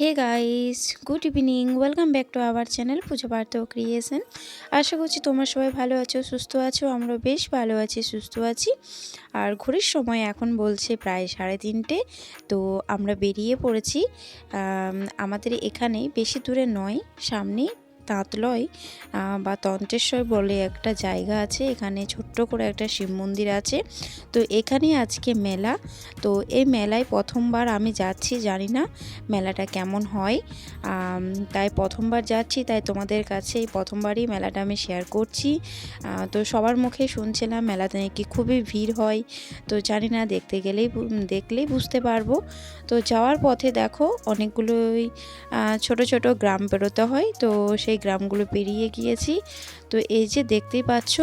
Hey guys good evening welcome back to our channel Puja Partha creation আশা করছি তোমরা সবাই ভালো আছো, সুস্থ আছো আমরা বেশ ভালো আছি, সুস্থ আছি। আর ঘড়ির সময় এখন বলছে প্রায় সাড়ে তিনটে, তো আমরা বেরিয়ে পড়েছি। আমাদের এখানে বেশি দূরে নয়, সামনেই তাঁতলয় বা তন্ত্রেশ্বর বলে একটা জায়গা আছে, এখানে ছোট্ট করে একটা শিব মন্দির আছে। তো এখানে আজকে মেলা। তো এই মেলায় প্রথমবার আমি যাচ্ছি, জানি না মেলাটা কেমন হয়। তাই প্রথমবার যাচ্ছি, তাই তোমাদের কাছে এই প্রথমবারই মেলাটা আমি শেয়ার করছি। তো সবার মুখে শুনছিলাম মেলাতে নাকি খুবই ভিড় হয়। তো জানি না, দেখতে গেলেই দেখলেই বুঝতে পারব। তো যাওয়ার পথে দেখো, অনেকগুলোই ছোট ছোট গ্রাম পেরোতে হয়। তো সেই গ্রামগুলো পেরিয়ে গিয়েছি। তো এই যে দেখতেই পাচ্ছ,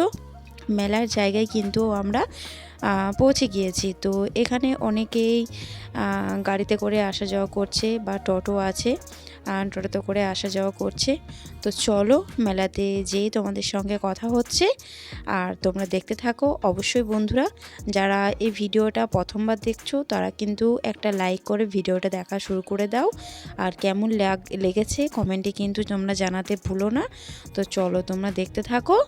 মেলার জায়গায় কিন্তু আমরা পৌঁছে গিয়েছি। তো এখানে অনেকেই গাড়িতে করে আসা যাওয়া করছে বা টোটো আছে। টোটোতে করে আসা যাওয়া করছে। তো চলো, মেলাতে যেয়ে তোমাদের সঙ্গে কথা হচ্ছে। আর তোমরা দেখতে থাকো। অবশ্যই বন্ধুরা, যারা এই ভিডিওটা প্রথমবার দেখছ, তারা কিন্তু একটা লাইক করে ভিডিওটা দেখা শুরু করে দাও। আর কেমন লাগ- লেগেছে, কমেন্টে কিন্তু তোমরা জানাতে ভুলো না। তো চলো, তোমরা দেখতে থাকো।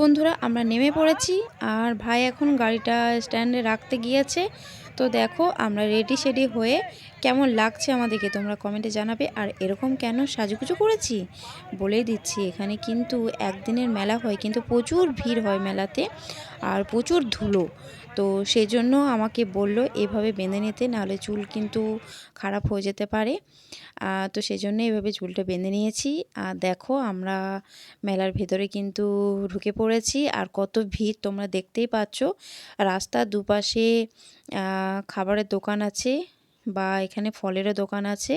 বন্ধুরা, আমরা নেমে পড়েছি আর ভাই এখন গাড়িটা স্ট্যান্ডে রাখতে গিয়েছে। তো দেখো, আমরা রেডি সেডি হয়ে কেমন লাগছে আমাদেরকে তোমরা কমেন্টে জানাবে। আর এরকম কেন সাজুগুজু করেছি? বলেই দিচ্ছি, এখানে কিন্তু একদিনের মেলা হয়, কিন্তু প্রচুর ভিড় হয় মেলাতে আর প্রচুর ধুলো। তো সেই জন্য আমাকে বলল, এভাবে বেঁধে নিতে, নাহলে চুল কিন্তু খারাপ হয়ে যেতে পারে। তো সেই জন্য এভাবে চুলটা বেঁধে নিয়েছি। আর দেখো আমরা মেলার ভেতরে কিন্তু ঢুকে পড়েছি। আর কত ভিড় তোমরা দেখতেই পাচ্ছ। রাস্তার দুপাশে খাবারের দোকান আছে। বা এখানে ফলেরও দোকান আছে।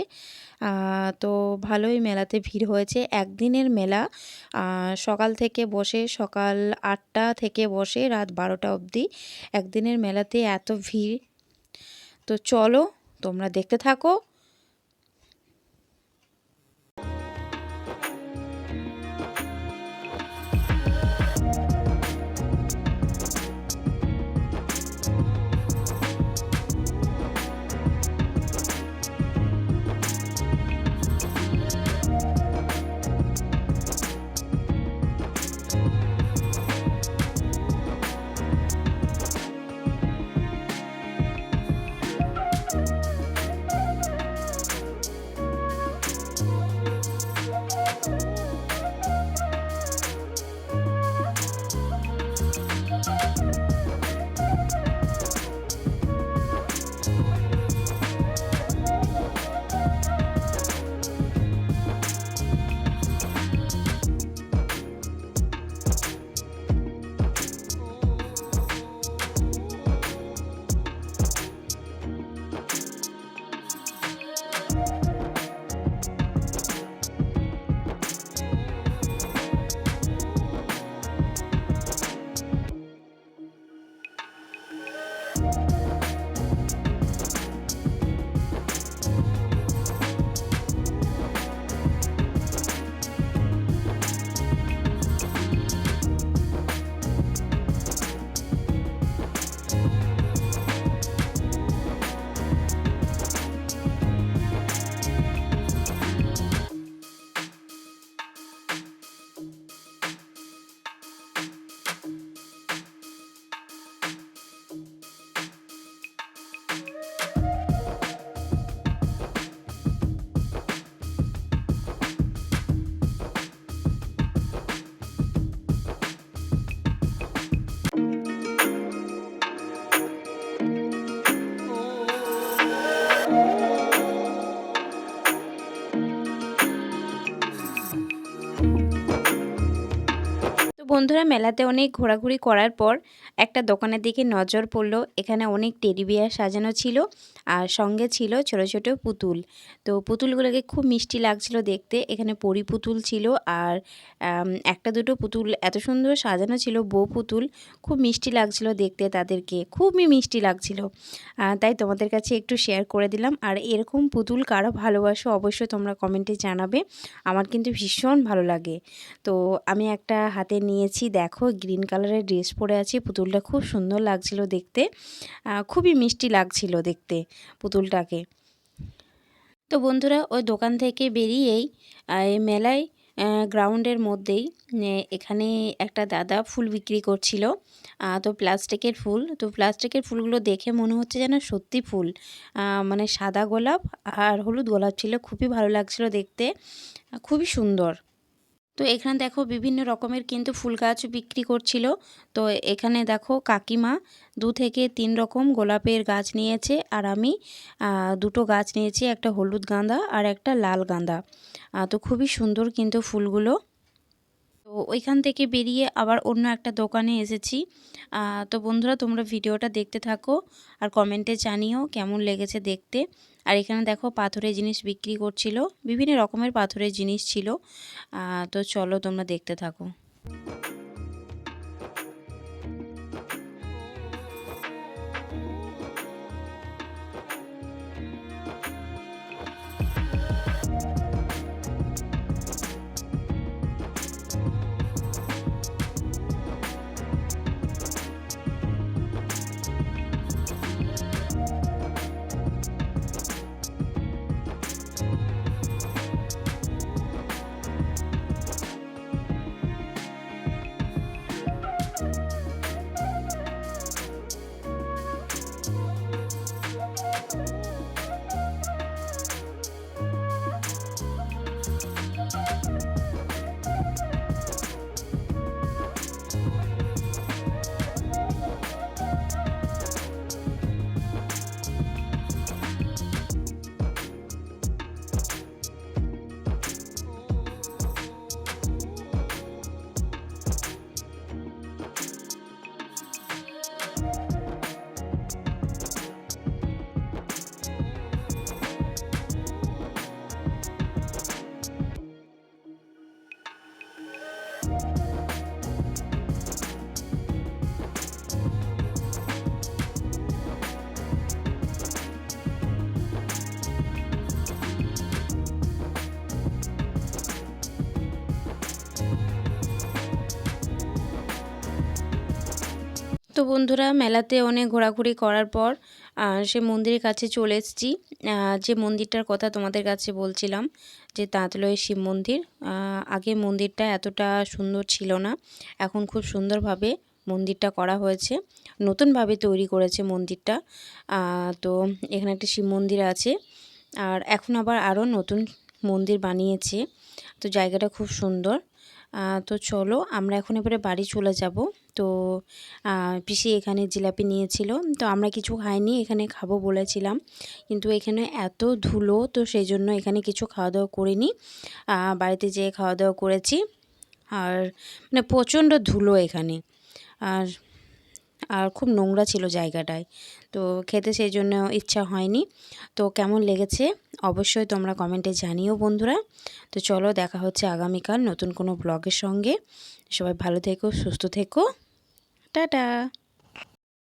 তো ভালোই মেলাতে ভিড় হয়েছে। একদিনের মেলা সকাল থেকে বসে, সকাল আটটা থেকে বসে রাত বারোটা অবধি একদিনের মেলাতে এত ভিড়। তো চলো, তোমরা দেখতে থাকো। বন্ধুরা মেলাতে অনেক ঘোরাঘুরি করার পর একটা দোকানের দিকে নজর পড়ল। এখানে অনেক টেডি বিয়ার সাজানো ছিল আর সঙ্গে ছিল ছোট ছোট পুতুল। তো পুতুলগুলোকে খুব মিষ্টি লাগছিল দেখতে। এখানে পরি পুতুল ছিল আর একটা দুটো পুতুল এত সুন্দর সাজানো ছিল, বউ পুতুল। খুব মিষ্টি লাগছিল দেখতে তাদেরকে। খুবই মিষ্টি লাগছিল। তাই তোমাদের কাছে একটু শেয়ার করে দিলাম। আর এরকম পুতুল কারও ভালোবাসো অবশ্যই তোমরা কমেন্টে জানাবে। আমার কিন্তু ভীষণ ভালো লাগে। তো আমি একটা হাতে নিয়েছি দেখো, গ্রিন কালারের ড্রেস পরে আছি। পুতুলটা খুব সুন্দর লাগছিল দেখতে। খুবই মিষ্টি লাগছিল দেখতে পুতুলটাকে। তো বন্ধুরা, ওই দোকান থেকে বেরিয়েই মেলায় গ্রাউন্ডের মধ্যেই এখানে একটা দাদা ফুল বিক্রি করছিল। তো প্লাস্টিকের ফুল। তো প্লাস্টিকের ফুলগুলো দেখে মনে হচ্ছে যেন সত্যি ফুল। মানে সাদা গোলাপ আর হলুদ গোলাপ ছিল। খুবই ভালো লাগছিল দেখতে। খুবই সুন্দর। তো এখানে দেখো বিভিন্ন রকমের কিন্তু ফুল গাছ বিক্রি করছিল। তো এখানে দেখো কাকিমা দু থেকে তিন রকম গোলাপের গাছ নিয়েছে আর আমি দুটো গাছ নিয়েছি, একটা হলুদ গাঁদা আর একটা লাল গাঁদা। তো খুবই সুন্দর কিন্তু ফুলগুলো। তো ওইখান থেকে বেরিয়ে আবার অন্য একটা দোকানে এসেছি। তো বন্ধুরা তোমরা ভিডিওটা দেখতে থাকো আর কমেন্টে জানিও কেমন লেগেছে দেখতে। আর এখানে দেখো পাথরের জিনিস বিক্রি করছিল, বিভিন্ন রকমের পাথরের জিনিস ছিল। তো চলো তোমরা দেখতে থাকো। তো বন্ধুরা মেলাতে অনেক ঘোরাঘুরি করার পর সে মন্দিরের কাছে চলে এসেছি। যে মন্দিরটার কথা তোমাদের কাছে বলছিলাম, যে তাঁতলয় শিব মন্দির আগে মন্দিরটা এতটা সুন্দর ছিল না, এখন খুব সুন্দরভাবে মন্দিরটা করা হয়েছে, নতুনভাবে তৈরি করেছে মন্দিরটা। তো এখানে একটা শিব মন্দির আছে, আর এখন আবার আরও নতুন মন্দির বানিয়েছে, তো জায়গাটা খুব সুন্দর। তো চলো, আমরা এখন এবারে বাড়ি চলে যাব। তো পিসি এখানে জিলাপি নিয়েছিল। তো আমরা কিছু খাইনি, এখানে খাব বলেছিলাম। কিন্তু এখানে এত ধুলো, তো সেই জন্য এখানে কিছু খাওয়া দাওয়া করিনি বাড়িতে যেয়ে খাওয়া দাওয়া করেছি। আর মানে প্রচণ্ড ধুলো এখানে। আর আর খুব নোংরা ছিল জায়গাটায়। তো খেতে সেই জন্য ইচ্ছা হয়নি। তো কেমন লেগেছে অবশ্যই তোমরা কমেন্টে জানিও বন্ধুরা। তো চলো দেখা হচ্ছে আগামীকাল নতুন কোনো ব্লগের সঙ্গে। সবাই ভালো থেকো, সুস্থ থেকো। টাটা!